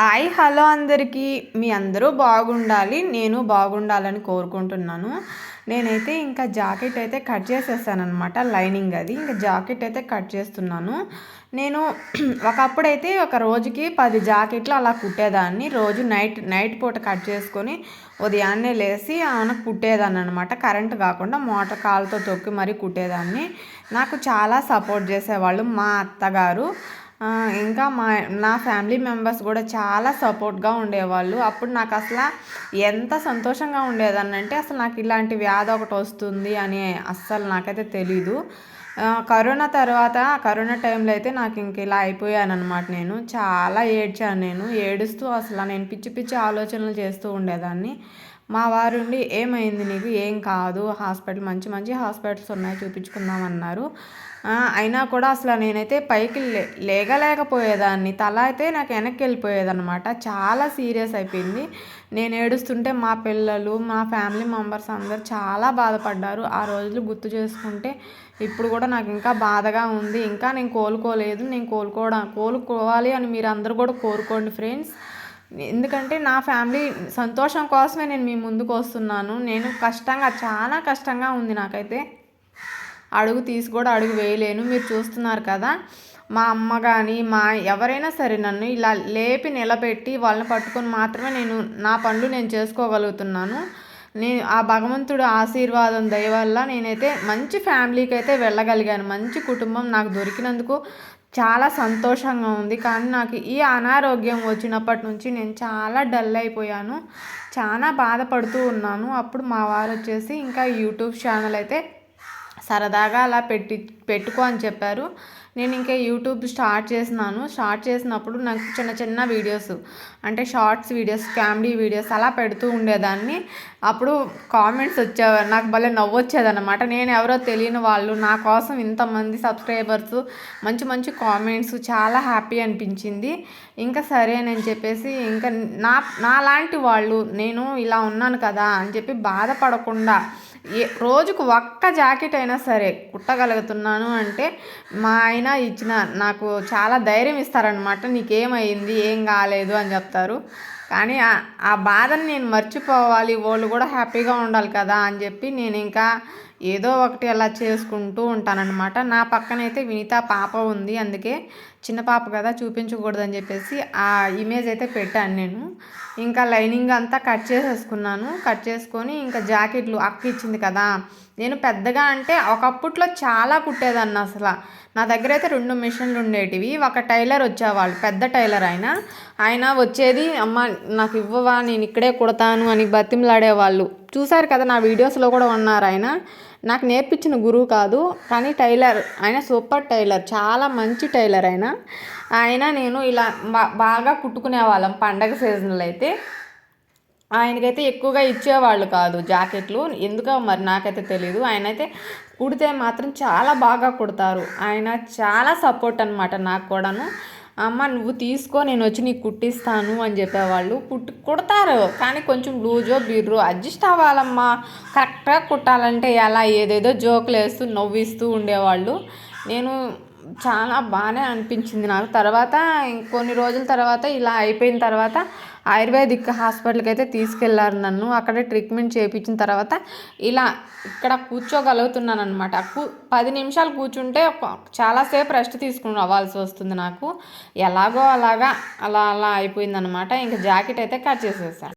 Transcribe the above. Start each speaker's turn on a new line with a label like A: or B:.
A: Hi hello అందరికీ. మీ అందరూ బాగుండాలి నేను బాగుండాలని కోరుకుంటున్నాను. నేనైతే ఇంకా జాకెట్ అయితే కట్ చేసేసానమాట లైనింగ్ అది. ఇంకా జాకెట్ అయితే కట్ చేస్తున్నాను. నేను ఒకప్పుడైతే ఒక రోజుకి పది జాకెట్లు అలా కుట్టేదాన్ని. రోజు నైట్ నైట్ పూట కట్ చేసుకొని ఉదయాన్నే లేచి ఆమె కుట్టేదాన్ని అనమాట కరెంట్ కాకుండా మోటార్ కాలుతో తొక్కి మరీ కుట్టేదాన్ని. నాకు చాలా సపోర్ట్ చేసేవాళ్ళు మా అత్తగారు. ఇంకా మా నా ఫ్యామిలీ మెంబర్స్ కూడా చాలా సపోర్ట్గా ఉండేవాళ్ళు. అప్పుడు నాకు అసలు ఎంత సంతోషంగా ఉండేదాన్ని అంటే అసలు నాకు ఇలాంటి వ్యాధి ఒకటి వస్తుంది అని అస్సలు నాకైతే తెలీదు. కరోనా తర్వాత కరోనా టైంలో అయితే నాకు ఇంక ఇలా అయిపోయాను అనమాట నేను. చాలా ఏడ్చాను నేను. ఏడుస్తూ అసలు నేను పిచ్చి పిచ్చి ఆలోచనలు చేస్తూ ఉండేదాన్ని. మా వారుండి ఏమైంది నీకు? ఏం కాదు. హాస్పిటల్ మంచి మంచి హాస్పిటల్స్ ఉన్నాయి చూపించుకుందామన్నారు. అయినా కూడా అసలు నేనైతే పైకి లే లేగలేకపోయేదాన్ని. తల అయితే నాకు వెనక్కి వెళ్ళిపోయేదన్నమాట. చాలా సీరియస్ అయిపోయింది. నేను ఏడుస్తుంటే మా పిల్లలు మా ఫ్యామిలీ మెంబర్స్ అందరు చాలా బాధపడ్డారు. ఆ రోజులు గుర్తు చేసుకుంటే ఇప్పుడు కూడా నాకు ఇంకా బాధగా ఉంది. ఇంకా నేను కోలుకోలేదు. నేను కోలుకోవడం కోలుకోవాలి అని మీరు అందరూ కూడా కోరుకోండి ఫ్రెండ్స్. ఎందుకంటే నా ఫ్యామిలీ సంతోషం కోసమే నేను మీ ముందుకు వస్తున్నాను. నేను కష్టంగా చాలా కష్టంగా ఉంది నాకైతే. అడుగు తీసి కూడా అడుగు వేయలేను. మీరు చూస్తున్నారు కదా మా అమ్మ కానీ మా ఎవరైనా సరే నన్ను ఇలా లేపి నిలబెట్టి వాళ్ళని పట్టుకొని మాత్రమే నేను నా పనులు నేను చేసుకోగలుగుతున్నాను. నేను ఆ భగవంతుడు ఆశీర్వాదం దయ వల్ల నేనైతే మంచి ఫ్యామిలీకి అయితే వెళ్ళగలిగాను. మంచి కుటుంబం నాకు దొరికినందుకు చాలా సంతోషంగా ఉంది. కానీ నాకు ఈ అనారోగ్యం వచ్చినప్పటి నుంచి నేను చాలా డల్ అయిపోయాను. చాలా బాధపడుతూ ఉన్నాను. అప్పుడు మా వారు వచ్చేసి ఇంకా యూట్యూబ్ ఛానల్ అయితే సరదాగా అలా పెట్టి పెట్టుకో అని చెప్పారు. నేను ఇంకా యూట్యూబ్ స్టార్ట్ చేసినాను. స్టార్ట్ చేసినప్పుడు నాకు చిన్న చిన్న వీడియోస్ అంటే షార్ట్స్ వీడియోస్ కామెడీ వీడియోస్ అలా పెడుతూ ఉండేదాన్ని. అప్పుడు కామెంట్స్ వచ్చేవారు. నాకు భలే నవ్వొచ్చేదన్నమాట నేను ఎవరో తెలియని వాళ్ళు నా కోసం ఇంతమంది సబ్స్క్రైబర్స్ మంచి మంచి కామెంట్స్ చాలా హ్యాపీ అనిపించింది. ఇంకా సరే అని చెప్పేసి ఇంకా నా నాలాంటి వాళ్ళు నేను ఇలా ఉన్నాను కదా అని చెప్పి బాధపడకుండా రోజుకు ఒక్క జాకెట్ అయినా సరే కుట్టగలుగుతున్నాను అంటే మా ఆయన ఇచ్చిన నాకు చాలా ధైర్యం ఇస్తారనమాట నీకేమైంది? ఏం కాలేదు అని చెప్తారు. కానీ ఆ బాధని నేను మర్చిపోవాలి. వాళ్ళు కూడా హ్యాపీగా ఉండాలి కదా అని చెప్పి నేను ఇంకా ఏదో ఒకటి అలా చేసుకుంటూ ఉంటానన్నమాట. నా పక్కనైతే వినిత పాప ఉంది. అందుకే చిన్న పాప కదా చూపించకూడదని చెప్పేసి ఆ ఇమేజ్ అయితే పెట్టాను నేను. ఇంకా లైనింగ్ అంతా కట్ చేసేసుకున్నాను. కట్ చేసుకొని ఇంకా జాకెట్లు అక్క ఇచ్చింది కదా. నేను పెద్దగా అంటే ఒకప్పట్లో చాలా కుట్టేదాన్ని అసలు. నా దగ్గర అయితే రెండు మిషన్లు ఉండేటివి. ఒక టైలర్ వచ్చేవాళ్ళు పెద్ద టైలర్ ఆయన. ఆయన వచ్చేది అమ్మ నాకు ఇవ్వవా నేను ఇక్కడే కుడతాను అని బతిమలాడేవాళ్ళు. చూసారు కదా నా వీడియోస్లో కూడా ఉన్నారు ఆయన. నాకు నేర్పించిన గురువు కాదు కానీ టైలర్ ఆయన సూపర్ టైలర్ చాలా మంచి టైలర్ ఆయన. ఆయన నేను ఇలా బాగా కుట్టుకునే వాళ్ళం పండగ సీజన్లో అయితే. ఆయనకైతే ఎక్కువగా ఇచ్చేవాళ్ళు కాదు జాకెట్లు. ఎందుకో మరి నాకైతే తెలియదు ఆయన అయితే కుడితే మాత్రం చాలా బాగా కుడతారు. ఆయన చాలా సపోర్ట్ అనమాట నాకు కూడాను. అమ్మ నువ్వు తీసుకో నేను వచ్చి నీకు కుట్టిస్తాను అని చెప్పేవాళ్ళు కుట్టి కుడతారు. కానీ కొంచెం లూజో బిర్రు అడ్జస్ట్ అవ్వాలమ్మా. కరెక్ట్గా కుట్టాలంటే ఎలా ఏదేదో జోకులు వేస్తూ నవ్విస్తూ ఉండేవాళ్ళు. నేను చాలా బాగానే అనిపించింది నాకు. తర్వాత కొన్ని రోజుల తర్వాత ఇలా అయిపోయిన తర్వాత ఆయుర్వేదిక్ హాస్పిటల్కి అయితే తీసుకెళ్ళారు నన్ను. అక్కడ ట్రీట్మెంట్ చేయించిన తర్వాత ఇలా ఇక్కడ కూర్చోగలుగుతున్నాను అనమాట పది నిమిషాలు కూర్చుంటే చాలాసేపు రెస్ట్ తీసుకుని అవ్వాల్సి వస్తుంది నాకు. ఎలాగో అలాగా అలా అలా అయిపోయిందనమాట ఇంకా జాకెట్ అయితే కట్ చేసేసాను